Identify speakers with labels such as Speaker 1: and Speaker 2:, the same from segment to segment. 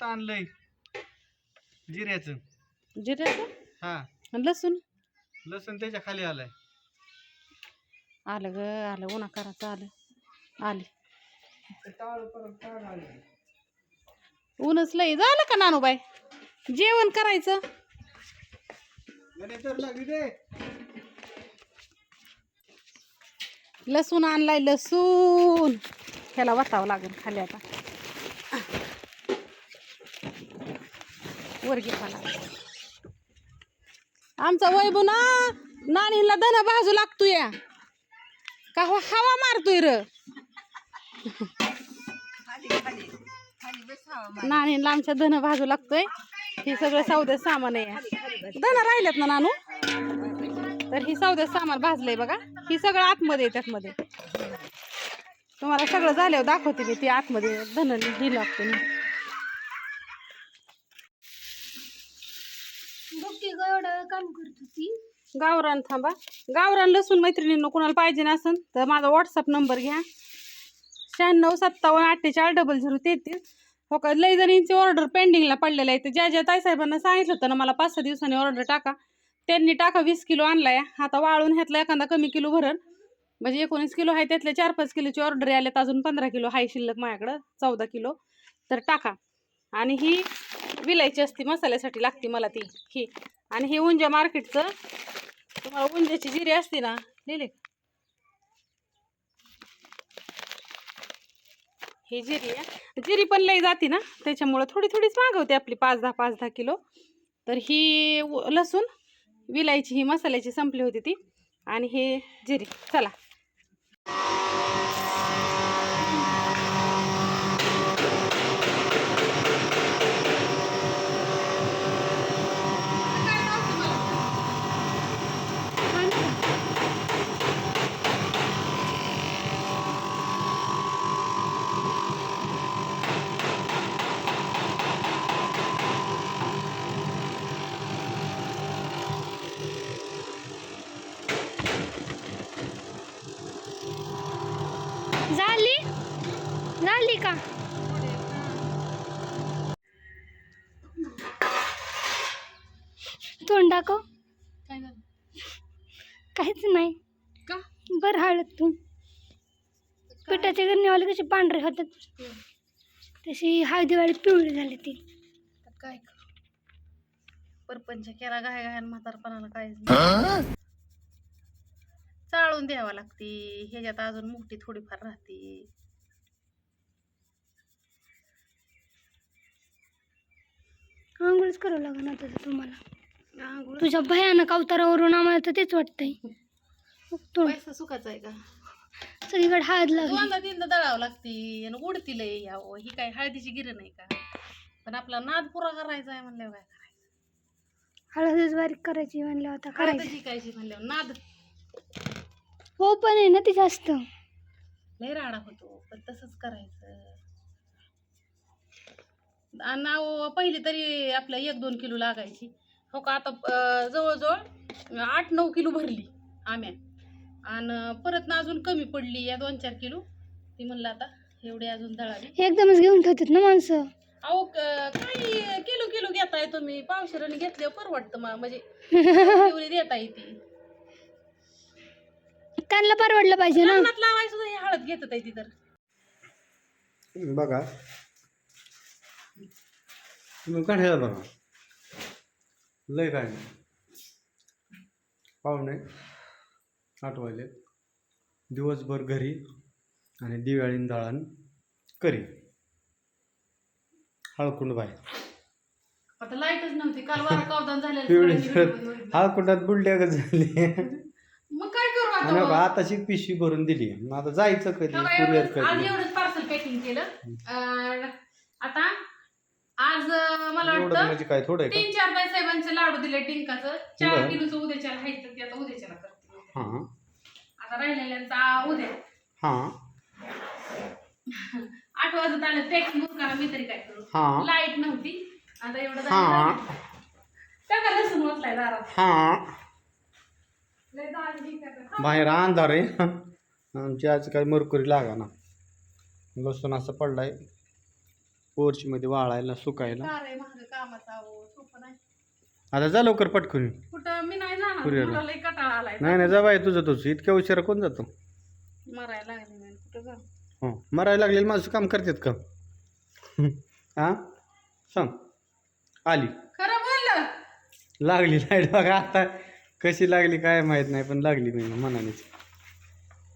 Speaker 1: सावत आणलंय. जिऱ्याचं.
Speaker 2: जिऱ्याचं?
Speaker 1: हा.
Speaker 2: आणि लसूण?
Speaker 1: लसूण त्याच्याखाली आलाय.
Speaker 2: आलं ग आलं. उन्हा करायचं आलं. आले. ऊनच लई झालं का नानूबाई? जेवण करायचं. लसूण आणलाय लसूण. ह्याला वाटावं लागेल खाली आता. वर आमचा वैभव ना नानीला धन बाजू लागतोय. का हो- हवा मारतोय र. नानीला आमच्या धन भाजू लागतोय. हे सगळं सौद्या सामान आहे. धन राहिल्यात ना नानू? तर ही सौद्यात सामान भाजलंय बघा. ही सगळं आतमध्ये आहे त्यातमध्ये. तुम्हाला सगळं झाल्यावर दाखवते मी ती आतमध्ये धन दिलं लागते मी
Speaker 3: एवढं काम करत होती.
Speaker 2: गावरान थांबा. गावरान लसूण मैत्रिणींना कोणाला पाहिजे नसेल तर माझा व्हॉट्सअप नंबर घ्या. शहाण्णव सत्तावन्न अठ्ठेचाळीस डबल झिरो तेहतीस. हो का? लई जणींची ऑर्डर पेंडिंगला पडलेलं आहे तर ज्या ज्या ताईसाहेबांना सांगितलं होतं ना मला पाच सहा दिवसांनी ऑर्डर टाका. त्यांनी टाका वीस किलो आणला आहे आता वाळून ह्यातला एखादा कमी किलो भरण. म्हणजे एकोणीस किलो आहे त्यातल्या चार पाच किलोची ऑर्डर आल्यात. अजून पंधरा किलो आहे शिल्लक माझ्याकडं. चौदा किलो. तर टाका. आणि ही विलायची असती मसाल्यासाठी लागते मला ती. ही. आणि हे उंजा मार्केटचं तुम्हाला उंजाची जिरी असते ना लिहिले हे जिरी आहे जिरी पण लई जाते ना त्याच्यामुळं थोडी थोडीच मागवते आपली पाच दहा पाच दहा किलो. तर ही लसूण विलायची ही मसाल्याची संपली होती ती. आणि हे जिरी चला.
Speaker 3: तोंड दाखव.
Speaker 2: काय झालं?
Speaker 3: काहीच नाही.
Speaker 2: का?
Speaker 3: बरं हळद तू. पिठाच्या गिरणीवाले कशी पांढरे होतात. तशी हळदीवाली पिवळी झाली ती.
Speaker 2: काय परपंच केला गाय गाय म्हातारपणाला काय चाळून द्यावा लागते. ह्याच्यात अजून मोठी थोडीफार राहते.
Speaker 3: आंघोळच करावं लागणार ना तसं तुम्हाला. तुझ्या भयानक अवतारावरून आम्हाला तर तेच वाटतंय.
Speaker 2: पैसा सुखाचा आहे का?
Speaker 3: सगळीकडे हळद लागली.
Speaker 2: दोनदा तीनदा दळावं लागते आणि उडती लय. यावं ही काय हळदीची गिरण आहे का? पण आपला नाद पुरा करायचा आहे म्हणल्यावर काय करायचं?
Speaker 3: हळदच बारीक करायची म्हणलं होता करायची.
Speaker 2: हळद शिकायची म्हणल्यावर नाद.
Speaker 3: हो पण आहे ना ती जास्त.
Speaker 2: लय राडा होतो पण तसंच करायचं. आणि नाव पहिली तरी आपल्या एक दोन किलो लागायची. हो का? आता जवळजवळ आठ नऊ किलो भरली आम्या. आणि परत ना अजून कमी पडली या दोन चार किलो. ती म्हणलं आता एवढी अजून दळाली
Speaker 3: एकदमच घेऊन ठेवतात ना माणसं.
Speaker 2: अहो क- काही किलो किलो घेताय तुम्ही. पावशेराने घेतले परवडतं मा- म्हणजे एवढी देताय ती
Speaker 3: त्यांना परवडलं पाहिजे ना.
Speaker 2: लग्नात लावायचं सुद्धा हे हळद घेतात आहे ती तर.
Speaker 1: बघा. तुम्ही काढायला बघा. लय काय नाही पाहुणे आठवायले दिवसभर घरी आणि दिवाळीन दळण करी. हळकुंड बाहेर.
Speaker 2: आता लाईटच नव्हती. काल वारा कावदान
Speaker 1: पिवळी
Speaker 2: झालेलं
Speaker 1: हळकुंडात बुलड्याग झाली.
Speaker 2: मग काय करू
Speaker 1: आणि
Speaker 2: आता
Speaker 1: आताशी पिशवी भरून दिली. मग आता जायचं कधी? कुरिअर
Speaker 2: आज
Speaker 1: कधी?
Speaker 2: एवढंच पार्सल पॅकिंग केलं. अं, आता आज अं, मला
Speaker 1: एवढं
Speaker 2: वाटतं
Speaker 1: म्हणजे काय थोडं आहे
Speaker 2: तीन चार बाई साहेबांचे लाडू दिले टिंकाचं. चार. किलोचं उद्याच्याला आहे ते आता उद्याच्याला करते.
Speaker 1: का हां.
Speaker 2: आता राहिलेल्यांचा उद्या.
Speaker 1: हां.
Speaker 2: आठ वाजत आलं पॅकिंग करा मी तरी काय करू.
Speaker 1: हां.
Speaker 2: लाइट नव्हती. आता एवढं
Speaker 1: हां.
Speaker 2: लसूण वाचलाय दारात.
Speaker 1: हां.
Speaker 2: लय दार?
Speaker 1: बाहेर अंधार आहे. आमची आज काही मरकुरी लागा ना लसूण असं पडलाय. पोर्चमध्ये वाळायला सुकायला.
Speaker 2: कार आहे महाग कामाचा अहो सोपं नाही.
Speaker 1: आता जा लवकर पटकून.
Speaker 2: कुठं? मी नाही जाणार.
Speaker 1: कुरिअरला.
Speaker 2: मला लई कटाळा आलाय.
Speaker 1: नाही नाही जा बाय तुझं तुझं इतक्या उशिरा कोण जातो?
Speaker 2: मरायला लागले मी. कुठं जा
Speaker 1: हो. मरायला लागलेली माणसं काम करतात का? हां सांग. आली.
Speaker 2: खरं बोललं?
Speaker 1: लागली लाइट बघा आता कशी लागली काय माहीत नाही पण लागली मी मनानेच.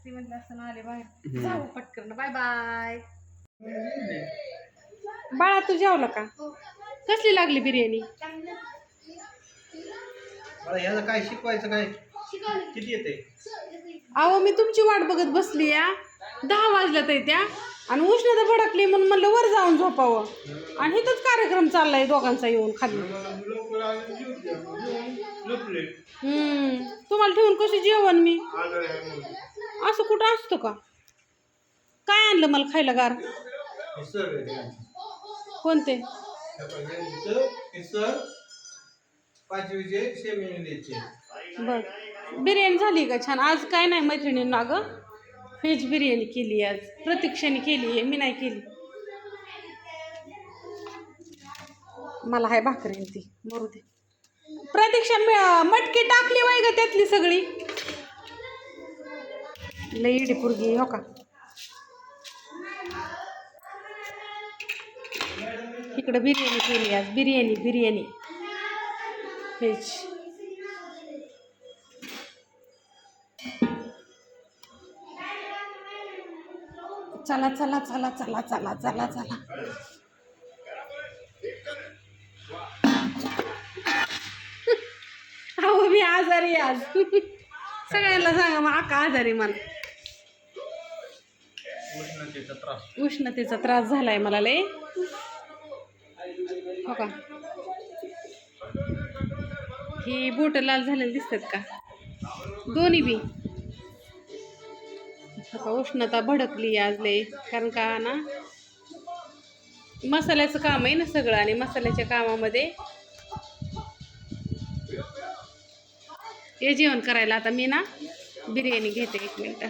Speaker 2: ती म्हणलं असं आले बाहेर.
Speaker 1: हम्म.
Speaker 2: जाऊ पटकन. Bye bye. बाळा तू जेवला का? कसली लागली बिर्याणी?
Speaker 1: काय शिकवायचं काय? किती येते?
Speaker 2: अहो मी तुमची वाट बघत बसली या. दहा वाजल्या तर त्या. आणि उष्णता भडकली म्हणून म्हणलं वर जाऊन झोपावं. आणि इथंच कार्यक्रम चाललाय दोघांचा येऊन खाली. हम्म. तुम्हाला ठेवून कशी जेवण मी? असं कुठं असतं का? काय आणलं मला खायला गार? कोणते? बघ बिर्याणी झाली का छान? आज काय नाही मैत्रिणींना ग? व्हेज बिर्याणी केली आज. प्रतीक्षाने केली आहे मी नाही केली. मला आहे भाकरी ती. मरू दे. प्रतीक्षा मटकी टाकली वाय ग त्यातली सगळी. लईडी पुरगी हो का? इकडं बिर्याणी केली आज बिर्याणी बिर्याणी. व्हेज चला चला चला चला चला चला चला. अहो मी आजारी आज. सगळ्यांना सांगा मग आका आजारी मला. उष्णतेचा त्रास झालाय मला लय. हो का? ही बोट लाल झालेली दिसतात का? दोन्ही बी. हो का उष्णता भडकली आज लय कारण का ना मसाल्याचं काम आहे ना सगळं आणि मसाल्याच्या कामामध्ये. हे जेवण करायला आता मी ना बिर्याणी घेते एक मिनटं.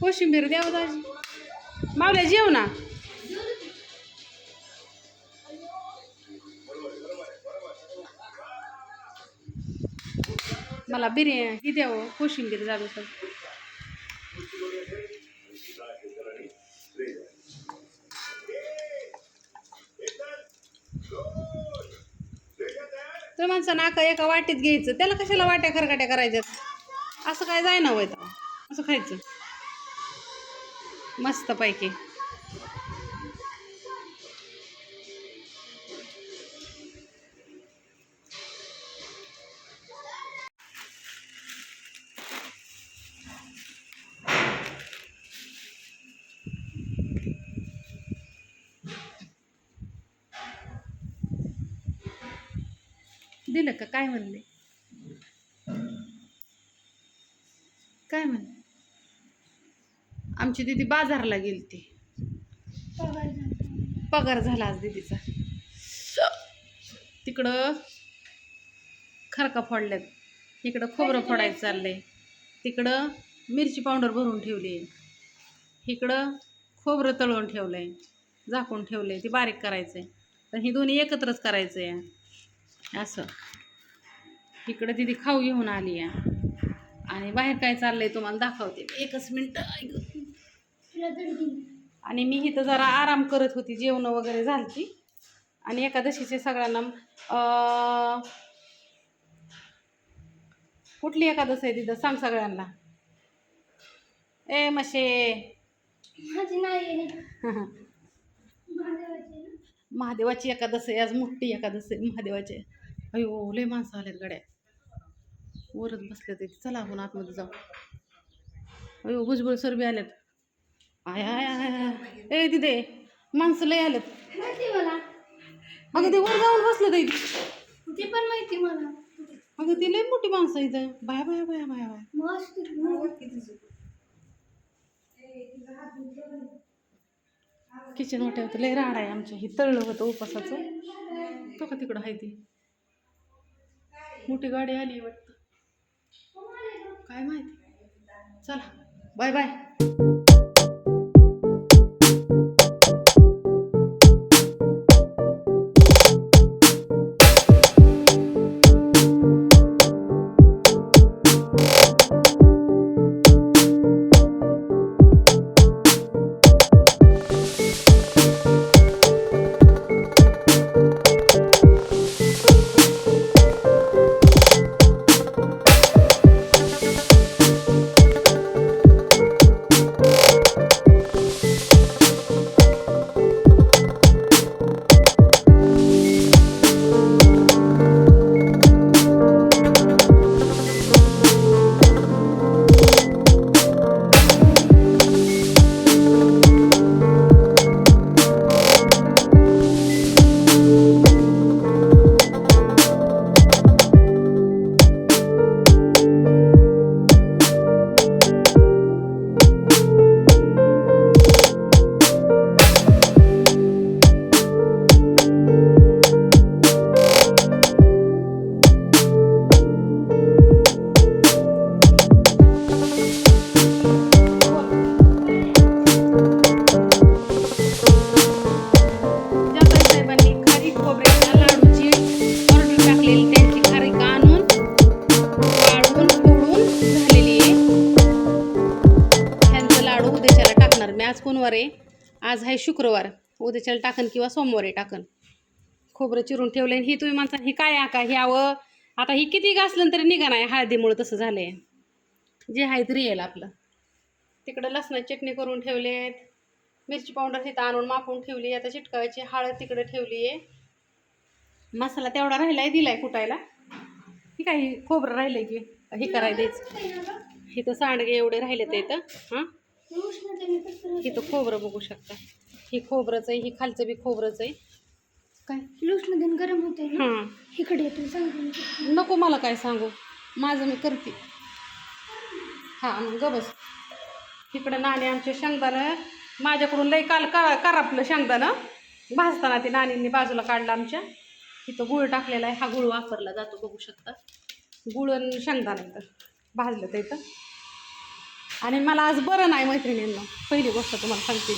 Speaker 2: कोशिंबीर द्यावं दाजी. मावल्या जेव ना. मला बिर्याणी ही द्यावं कोशिंबीर जावे सर. तर माणसं नाका एका वाटीत घ्यायचं त्याला कशाला वाट्या खरकाट्या करायच्यात? असं काय जाय ना होय असं खायचं. मस्त पैकी. दिलं का? काय म्हणले? काय म्हणले? आमची दिदी बाजारला गेली ती पगार झाला आज दिदीचा. तिकडं खरका फोडल्यात. इकडं खोबरं फोडायचं चाललंय. तिकडं मिरची पावडर भरून ठेवली इकडं खोबरं तळून ठेवलंय. झाकून ठेवलंय. ती बारीक करायचंय. तर ही दोन्ही एकत्रच करायचं आहे असं. इकडं दिदी खाऊ घेऊन आली आहे. आणि बाहेर काय चाललंय तुम्हाला दाखवते एकच मिनटं. आणि मी इथं जरा आराम करत होती जेवणं वगैरे झालती. आणि एकादशीचे सगळ्यांना कुठली एकादश आहे तिथं? सांग सगळ्यांना. ए मशे.
Speaker 3: माझी नाही
Speaker 2: महादेवाची एकादश आहे आज मोठी एकादश आहे महादेवाची अयो लय माणसं आलेत गड्या. वरच बसले ते. चला आपण आतमध्ये जाऊ. अयो भुजबळ सर बी आलेत. आय आय आय आय. ए तिथे माणसं लय आलेत.
Speaker 3: माहिती मला.
Speaker 2: अगं ते वर जाऊन बसलं ते
Speaker 3: ते पण माहिती मला.
Speaker 2: अगं ते लय मोठी माणसं इथं बाया बाया बाया बाया बाया. किचन मोठे होतं लय राड आहे आमच्या. हे तळलं होतं उपासाचं. तो का तिकडं आहे ती? मोठी गाडी आली वाटतं. काय माहिती? चला. बाय बाय आज आहे शुक्रवार. उद्याच्याला टाकन किंवा सोमवारी टाकन. खोबरं चिरून ठेवलं ही तुम्ही म्हणता ही काय आका ही आवं? आता ही किती घासलं तरी निघा नाही हळदीमुळं तसं झालं आहे जे आहे ते रिअल आपलं. तिकडं लसणाची चटणी करून ठेवले आहेत मिरची पावडर तिथं आणून मापून ठेवली. आता चिटकावायची हळद तिकडं ठेवली आहे मसाला तेवढा राहिला आहे दिला आहे कुटायला. ही आहे ही खोबरं आहे की? हे करायला द्यायचं. इथं सांडगे एवढे राहिले ते इथं. हां? इथं खोबरं बघू शकता. ही खोबरंच आहे ही खालचं बी खोबरंच आहे. काय?
Speaker 3: लूसमध्ये गरम होते
Speaker 2: हां.
Speaker 3: इकडे येते सांगते
Speaker 2: नको मला काय सांगू. माझं मी करते. हां मग ग बस. इकडं नाणी आमचे शेंगदाणं माझ्याकडून लई काल का करापलं शेंगदाणं. भाजताना ते नानींनी बाजूला काढलं आमच्या. इथं गुळ टाकलेला आहे. हा गुळ वापरला जातो बघू शकता. गुळ आणि शेंगदाणा इथं. भाजलं तर इथं. आणि मला आज बरं नाही मैत्रिणींना. पहिली गोष्ट तुम्हाला सांगते.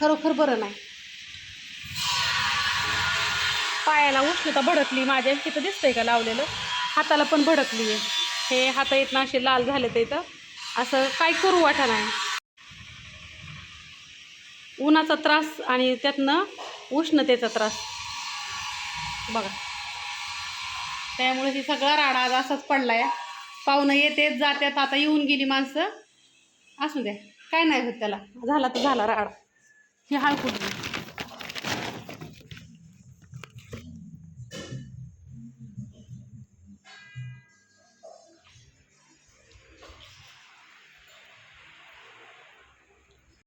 Speaker 2: खरोखर बरं नाही. पायाला उष्णता भडकली माझ्या तिथं दिसतंय का लावलेलं? हाताला पण भडकली आहे हे हात येत ना असे लाल झाले तर असं काय करू वाटा नाही. उन्हाचा त्रास आणि त्यातनं उष्णतेचा त्रास. बघा. त्यामुळे ही सगळा राडा आज असाच पडला आहे पाहुणं येतेच जात्यात आता येऊन गेली माणसं. असू द्या. काय नाही होत त्याला. झाला तर झाला राडा. ही हळकुंड